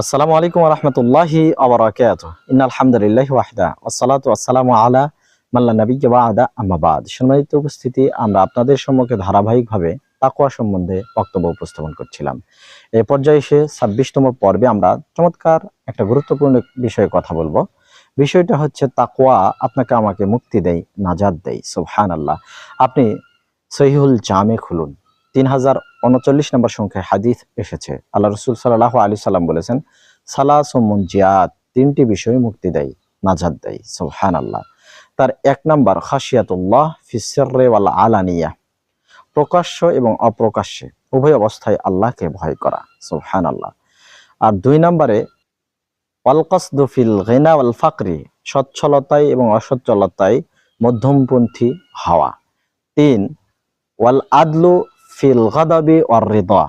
আসসালামু আলাইকুম রহমতুল্লাহি আবরাকাত ইন আলহামদুলিল্লাহ ওয়াহদা। আসসালাতু আসসালামু আলা মাল্লা নবী বাদা। আম্মাবাদ সম্মানিত উপস্থিতি, আমরা আপনাদের সম্মুখে ধারাবাহিকভাবে তাকওয়া সম্বন্ধে বক্তব্য উপস্থাপন করছিলাম। এই পর্যায়ে এসে ছাব্বিশতম পর্বে আমরা চমৎকার একটা গুরুত্বপূর্ণ বিষয়ে কথা বলব। বিষয়টা হচ্ছে তাকওয়া, আপনাকে আমাকে মুক্তি দেয়, নাজাদ দেয় সুবহান আল্লাহ আপনি সহিহুল জামে খুলুন। তিন হাজার উনচল্লিশ নম্বর সংখ্যায় হাদিস এসেছে। আল্লাহ রসুল সাল্লাহ আলী সাল্লাম বলেছেন সালা সুমুন জিয়াদ, তিনটি বিষয় মুক্তি দেয়, নাজাদ দেয় সুবহান আল্লাহ তার এক নম্বর খাসিয়াতুল্লাহ ফিসরে ওয়াল আলানিয়া, প্রকাশ্য এবং অপ্রকাশ্যে, উভয় অবস্থায় আল্লাহকে ভয় করা সুবহান আল্লাহ আর দুই নম্বরে ওয়ালকাসদু ফিল গিনা ওয়াল ফাকরি সচ্ছলতায় এবং অসচ্ছলতায় মধ্যমপন্থী হওয়া। তিন, ওয়াল আদলু ফিল গাদাবি ওয়ার রিদা,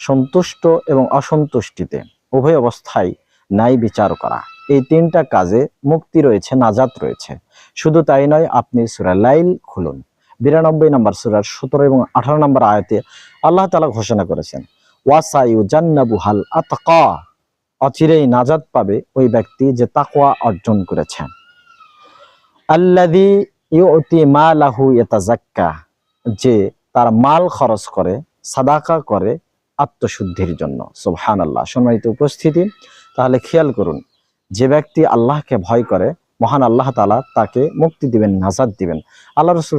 সন্তুষ্ট এবং অসন্তুষ্টিতে। উভয় অবস্থায় ন্যায় বিচার করা। এই তিনটা কাজে মুক্তি রয়েছে, নাজাত রয়েছে। শুধু তাই নয়, আপনি সুরা লাইল খুলুন। বিরানব্বই নম্বর সুরার সতেরো এবং আঠারো নম্বর আয়তে আল্লাহ তালা ঘোষণা করেছেন, ওয়াসাইউ জান্নাবুহাল আতকা অচিরেই নাজাত পাবে ওই ব্যক্তি যে তাকওয়া অর্জন করেছেন আল্লাদি ইউতি মা লাহু ইয়াতাজাক্কা যে তার মাল খরচ করে, সাদাকা করে আত্মশুদ্ধির জন্য। সুবহান আল্লাহ সম্মানিত উপস্থিতি, তাহলে খেয়াল করুন, যে ব্যক্তি আল্লাহকে ভয় করে, মহান আল্লাহ তালা তাকে মুক্তি দিবেন নাজাদ দিবেন। আল্লাহ রসুল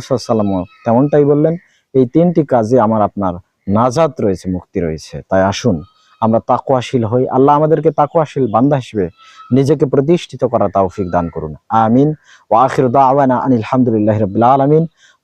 তেমনটাই বললেন, এই তিনটি কাজে আমার আপনার নাজাদ রয়েছে, মুক্তি রয়েছে। তাই আসুন, আমরা তাকুয়াশীল হই। আল্লাহ আমাদেরকে তাকুয়াশীল বান্দা হিসেবে নিজেকে প্রতিষ্ঠিত করার তৌফিক দান করুন। আমিন। ওয়া আখির দাওয়ানা আনিল হামদুলিল্লাহি রাব্বিল আলামিন।